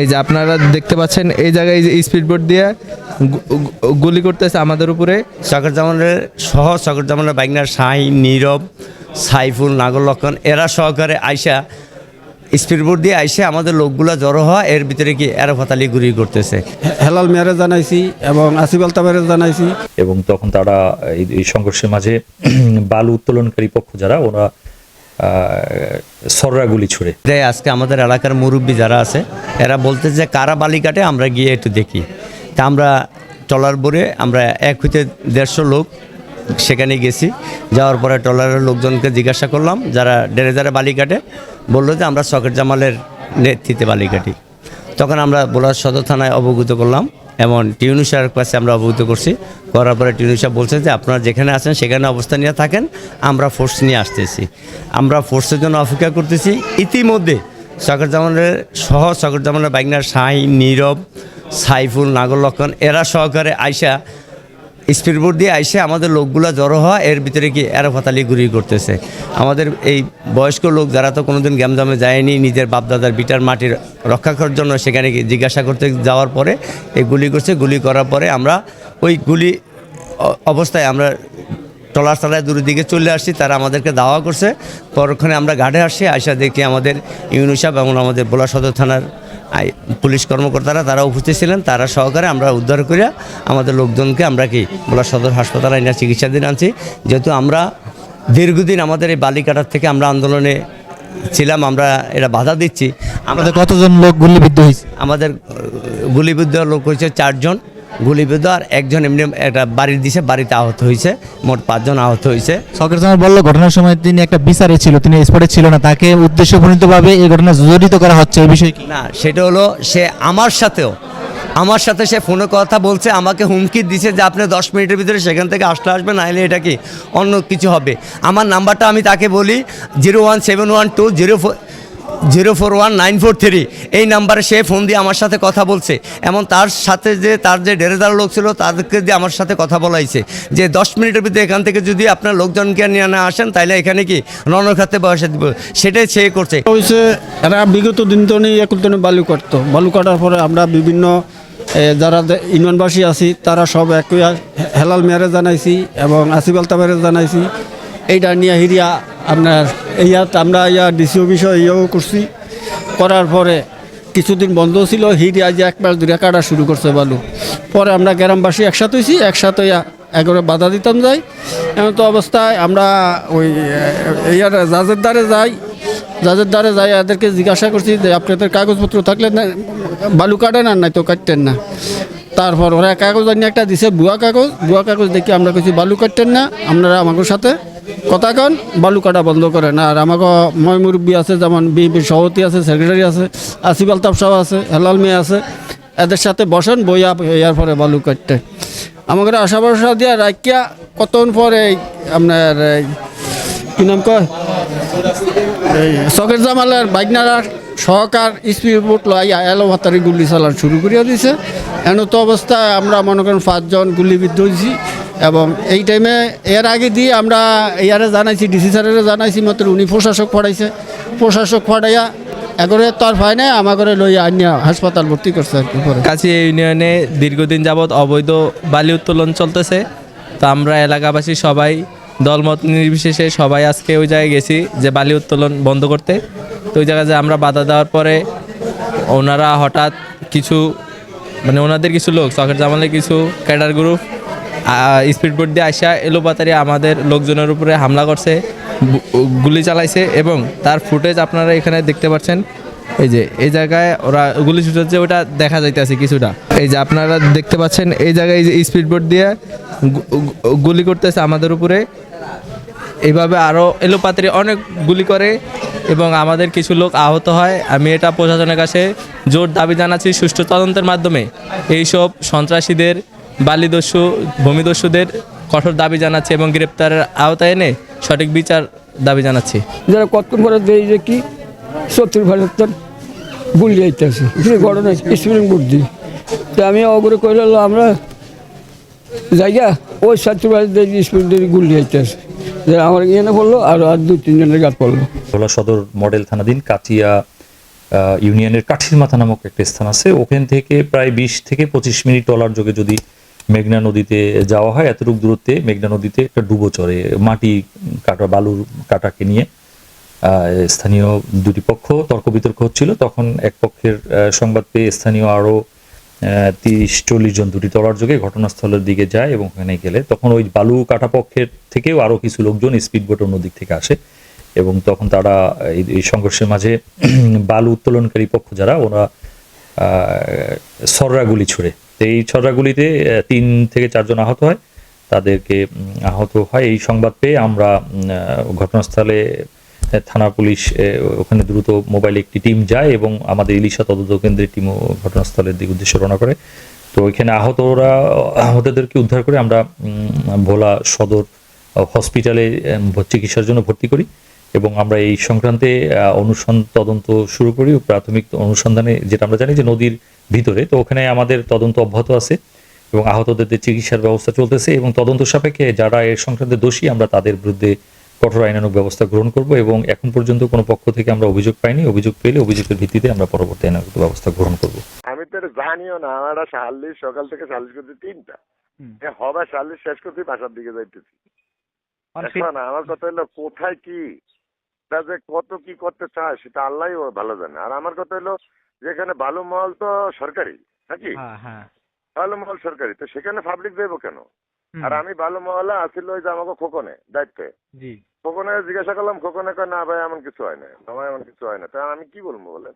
এই যে আপনারা দেখতে পাচ্ছেন এই জায়গায় এই যে স্পিড বোট দিয়ে গুলি করতেছে আমাদের উপরে। শকর জামানের সহ শকর জামানের বাইকনার শাহিন নীরব সাইফুল নাগর লক্ষণ এরা সহকারে আইসা স্পিডবোর্ড দিয়ে আইসা আমাদের লোকগুলা জড়ো হওয়া এর ভিতরে কি এরা ফাতালি গুলি করতেছে? হেলাল মেয়ারে জানাইছি এবং আসিফ আলতামেরে জানাইছি। এবং তখন তারা এই সংঘর্ষের মাঝে বালু উত্তোলনকারী পক্ষ যারা ওরা সররা গুলি ছুড়ে। তাই আজকে আমাদের এলাকার মুরব্বী যারা আছে, এরা বলতে যে কারা বালি কাটে আমরা গিয়ে একটু দেখি। তা আমরা ট্রলার বোরে আমরা এক হইতে দেড়শো লোক সেখানে গেছি। যাওয়ার পরে ট্রলারের লোকজনকে জিজ্ঞাসা করলাম, যারা ডেরে যারা বালি কাটে বলল যে আমরা সকেট জামালের নেতৃত্বে বালি কাটি তখন আমরা বোলার সদর থানায় অবগত করলাম। এবং টিউনিশার কাছে আমরা অবহিত করছি। করার পরে টিউনুসা বলছেন যে, আপনারা যেখানে আছেন সেখানে অবস্থা নিয়ে থাকেন, আমরা ফোর্স নিয়ে আসতেছি। আমরা ফোর্সের জন্য অপেক্ষা করতেছি। ইতিমধ্যে সকর জামানের সহ সকর জামানের বাইকনার শাহিন নীরব, সাইফুল নাগর লক্ষণ এরা সহকারে আইসা স্পিডবোর্ড দিয়ে আইসে আমাদের লোকগুলা জড়ো হওয়া, এর ভিতরে কি এরা ফাতালি গুলি করতেছে। আমাদের এই বয়স্ক লোক যারা তো কোনোদিন গ্যামজামে যায়নি, নিজের বাপদাদার বিটার মাটির রক্ষা করার জন্য সেখানে জিজ্ঞাসা করতে যাওয়ার পরে এই গুলি করছে। গুলি করার পরে আমরা ওই গুলি অবস্থায় আমরা টলার চালায় দূরের দিকে চলে আসছি, তারা আমাদেরকে দাওয়া করছে। পরক্ষণে আমরা ঘাটে আসছি, আইসা দেখি আমাদের ইউনিসাব এবং আমাদের বোলা সদর থানার পুলিশ কর্মকর্তারা তারা উপস্থিত ছিলেন তারা সহকারে আমরা উদ্ধার করে আমাদের লোকজনকে আমরা কি বলা সদর হাসপাতালে এনে চিকিৎসাধীন আনছি। যেহেতু আমরা দীর্ঘদিন আমাদের এই বালিকাটার থেকে আমরা আন্দোলনে ছিলাম আমরা এটা বাধা দিচ্ছি। আমরা আমাদের কতজন লোক গুলিবিদ্ধ হয়েছে? আমাদের গুলিবিদ্ধ লোক হয়েছে চারজন। গুলিবিদ্ধ আর একজন এমনি একটা বাড়ির দিছে বাড়িতে আহত হয়েছে মোট পাঁচজন আহত হয়েছে। সরকার জামাল বলল ঘটনার সময় তিনি একটা বিচারে ছিল তিনি স্পটে ছিল না তাকে উদ্দেশ্যপ্রণীতভাবে এই ঘটনা জড়িত করা হচ্ছে এই বিষয়ে না সেটা হলো সে আমার সাথেও আমার সাথে সে ফোনে কথা বলছে আমাকে হুমকি দিছে যে আপনি দশ মিনিটের ভিতরে সেখান থেকে আসলে আসবেন নাহলে এটা কি অন্য কিছু হবে। আমার নাম্বারটা আমি তাকে বলি zero one seven one two zero four zero four one nine four three. এই নাম্বারে সে ফোন দিয়ে আমার সাথে কথা বলছে। এবং তার সাথে যে, তার যে ডেরেদার লোক ছিল, তাদেরকে দিয়ে আমার সাথে কথা বলাইছে। যে দশ মিনিটের ভিতরে এখান থেকে যদি আপনার লোকজনকে নিয়ে না আসেন তাহলে এখানে কি রণখাতে বসে দিব? সেটাই সে করছে। এরা বিগত দিন তো নেই একুল তনে বালু কাটতো। বালু কাটার পরে আমরা বিভিন্ন যারা ইউনিয়নবাসী আছি, তারা সব একই হেলাল মেয়ারে জানাইছি এবং আসিফ আলতা আলতামেরে জানাইছি। এইটা নিয়ে হিরিয়া আপনার ইয়াত আমরা ইয়া ডিসি অফিসে ইয়েও করছি। করার পরে কিছুদিন বন্ধ ছিল হিরিয়া আজ এক মাস দূরে কাটা শুরু করছে বালু। পরে আমরা গ্রামবাসী একসাথে হয়েছি একসাথে একেবারে বাধা দিতাম যাই। এমন তো অবস্থায় আমরা ওই ইয়ার জাজের দ্বারে যাই। যাদের দ্বারা যাই, এদেরকে জিজ্ঞাসা করছি যে, আপনাদের কাগজপত্র থাকলে না, বালু কাটেন আর নাই তো কাটতেন না। তারপর ওরা কাগজ আনি একটা দিছে, বুয়া কাগজ বুয়া কাগজ দেখি আমরা কিছু বালু কাটতেন না, আপনারা আমাদের সাথে কথা কন? বালু কাটা বন্ধ করেন। আর আমাকে ময় মুরব্বী আছে, যেমন বিএনপির সভাপতি আছে, সেক্রেটারি আছে, আসিফ আলতাফ সাহেব আছে, হেলাল মেয়ে আছে, এদের সাথে বসেন, বইয়া ইয়ার পরে বালু কাটতে। আমাকে আশা ভরসা দিয়া রাখিয়া কতক্ষণ পরে আপনার কি নাম কয়? সকের জামালের বাইকনারার সহকার স্পিড বোট লইয়া এলো গুলি চালান শুরু করিয়া দিছে। এমন তো অবস্থায় আমরা মনে করেন পাঁচজন গুলিবিদ্ধ হয়েছি এবং এই টাইমে এর আগে দিয়ে আমরা ইয়ারে জানাইছি ডিসি স্যারের জানাইছি, মাত্র উনি প্রশাসক পড়াইছে। প্রশাসক পড়াইয়া এগরে তো আর পায় নাই আমার ঘরে লইয়া আনিয়া হাসপাতাল ভর্তি করছে আর কি কাছে ইউনিয়নে দীর্ঘদিন যাবৎ অবৈধ বালি উত্তোলন চলতেছে। তো আমরা এলাকাবাসী সবাই, দলমত নির্বিশেষে সবাই আজকে ওই জায়গায় গেছি যে বালি উত্তোলন বন্ধ করতে। তো ওই জায়গায় যে আমরা বাধা দেওয়ার পরে ওনারা হঠাৎ কিছু মানে ওনাদের কিছু লোক চকের জামালের কিছু ক্যাডার গ্রুপ স্পিড বোট দিয়ে আসা এলোপাতারি আমাদের লোকজনের উপরে হামলা করছে গুলি চালাইছে এবং তার ফুটেজ আপনারা এখানে দেখতে পাচ্ছেন। এই যে, এই জায়গায় ওরা গুলি ছুটাচ্ছে ওটা দেখা যাইতেছে কিছুটা। এই যে, আপনারা দেখতে পাচ্ছেন, এই জায়গায় যে স্পিড বোট দিয়ে গুলি করতেছে আমাদের উপরে। এইভাবে আরও এলোপাতারি অনেক গুলি করে এবং আমাদের কিছু লোক আহত হয়। আমি এটা প্রশাসনের কাছে জোর দাবি জানাচ্ছি, সুষ্ঠু তদন্তের মাধ্যমে। এইসব সন্ত্রাসীদের বালিদস্যু ভূমিদস্যুদের কঠোর দাবি জানাচ্ছে এবং গ্রেপ্তারের আওতায় এনে সঠিক বিচার দাবি জানাচ্ছি। যারা কতক্ষণ পরে দেই যে কি? সত্তর ভারতের গুলি যাইতেছে কি ঘটনা? স্প্রিং বুদ্ধি তো আমি অগ্রে কইলে আমরা জায়গা ওই সত্তর ভারত স্প্রিং গুলি যাইতেছে যে আমার ইয়ে পড়ল আর আর দু তিনজনের গাছ পড়ল। ভোলা সদর মডেল থানাধীন কাচিয়া ইউনিয়নের কাঠির মাথা নামক একটা স্থান আছে। ওখান থেকে প্রায় বিশ থেকে পঁচিশ মিনিট টলার যোগে যদি মেঘনা নদীতে যাওয়া হয়, এতটুকু দূরত্বে মেঘনা নদীতে একটা ডুবো চড়ে মাটি কাটা, বালুর কাটাকে নিয়ে স্থানীয় দুটি পক্ষ তর্ক বিতর্ক হচ্ছিল। তখন এক পক্ষের সংবাদ পেয়ে স্থানীয় আরও তিরিশ, চল্লিশ জন দুটি তলার যোগে ঘটনাস্থলের দিকে যায় এবং ওখানে গেলে। তখন ওই বালু কাটা পক্ষের থেকেও আরও কিছু লোকজন স্পিডবোট অন্যদিক থেকে আসে এবং তখন তারা এই সংঘর্ষের মাঝে বালু উত্তোলনকারী পক্ষ যারা, ওরা সররা গুলি ছুড়ে তো এই ছররা গুলিতে তিন থেকে চারজন আহত হয়। তাদেরকে আহত হয় এই সংবাদ পেয়ে। আমরা ঘটনাস্থলে থানা পুলিশ ওখানে দ্রুত মোবাইলে একটি টিম যায় এবং আমাদের ইলিশা তদন্ত কেন্দ্রের টিমও ঘটনাস্থলের দিকে উদ্দেশ্যে রওনা করে। তো ওইখানে আহতরা, আহতদেরকে উদ্ধার করে আমরা ভোলা সদর হসপিটালে চিকিৎসার জন্য ভর্তি করি। এবং আমরা এই সংক্রান্তে অনুসন্ধান তদন্ত শুরু করি প্রাথমিক অনুসন্ধানে যেটা আমরা জানি যে নদীর ভিতরে। তো ওখানে আমাদের তদন্ত অব্যাহত আছে এবং আহতদের চিকিৎসার ব্যবস্থা চলতেছে এবং তদন্ত সাপেক্ষে যারা এর সংক্রান্তে দোষী আমরা তাদের বিরুদ্ধে কঠোর আইনানুগ ব্যবস্থা গ্রহণ করব এবং এখন পর্যন্ত কোনো পক্ষ থেকে আমরা অভিযোগ পাইনি। অভিযোগ পেলে অভিযোগের ভিত্তিতে আমরা পরবর্তী আইনানুগ ব্যবস্থা গ্রহণ করব। আমি তো জানিও না আমার সাল্লিশ সকাল থেকে সাল্লিশ করতে তিনটা। এ হবে সাল্লিশ শেষ করতে বাসার দিকে যাইতেছি। এখন আমার কথা হলো কোথায় কি? তা যে কত কি করতে চায় সেটা আল্লাহ ভালো জানে। আর আমার কথা হলো যেখানে বালু মহল তো সরকারি নাকি? বালু মহল সরকারি তো সেখানে পাবলিক দেবো কেন? আর আমি বালু মহলে আসিল ওই যে আমাকে খোকনে দায়িত্বে। খোকনে জিজ্ঞাসা করলাম খোকনে কয় না ভাই এমন কিছু হয় না আমার এমন কিছু হয় না তা আমি কি বলব বলেন?